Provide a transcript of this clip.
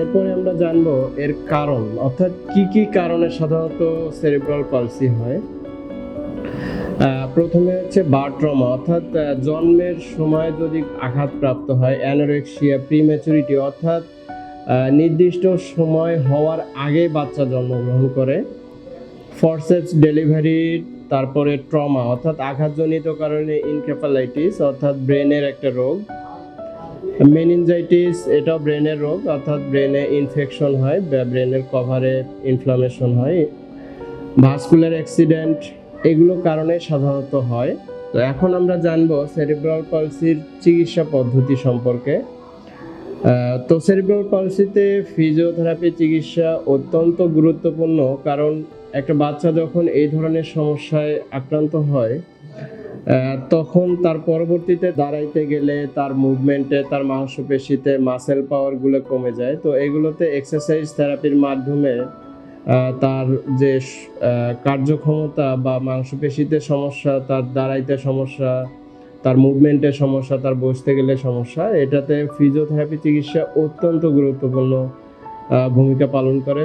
এরপরে আমরা জানব এর কারণ, অর্থাৎ কি কি কারণে সাধারণত সেরিব্রাল পালসি হয়? প্রথমে হচ্ছে বার্ট্রমা অর্থাৎ জন্মের সময় যদি আঘাতপ্রাপ্ত হয় অ্যানোরেক্সিয়া প্রিম্যাচুরিটি অর্থাৎ নির্দিষ্ট সময় হওয়ার আগে বাচ্চা জন্মগ্রহণ করে ফরসেপস ডেলিভারি তারপরে ট্রমা অর্থাৎ আঘাতজনিত কারণে ইনকেফালাইটিস অর্থাৎ ব্রেনের একটা রোগ। মেনিনজাইটিস এটাও ব্রেনের রোগ, অর্থাৎ ব্রেনে ইনফেকশন হয়, বা ব্রেনের কভারে ইনফ্লামেশন হয়। ভাস্কুলার অ্যাক্সিডেন্ট এগুলো কারণে সাধারণত হয়। তো এখন আমরা জানব সেরিব্রাল পালসির চিকিৎসা পদ্ধতি সম্পর্কে। তো সেরিব্রাল পালসিতে ফিজিওথেরাপি চিকিৎসা অত্যন্ত গুরুত্বপূর্ণ, কারণ একটা বাচ্চা যখন এই ধরনের সমস্যায় আক্রান্ত হয় তখন তার পরবর্তীতে দাঁড়াইতে গেলে তার মুভমেন্টে তার মাংসপেশিতে মাসেল পাওয়ারগুলো কমে যায়। তো এগুলোতে এক্সারসাইজ থেরাপির মাধ্যমে তার যে কার্যক্ষমতা বা মাংসপেশিতে সমস্যা, তার দাঁড়াইতে সমস্যা, তার মুভমেন্টের সমস্যা, তার বসতে গেলে সমস্যা, এটাতে ফিজিওথেরাপি চিকিৎসা অত্যন্ত গুরুত্বপূর্ণ ভূমিকা পালন করে।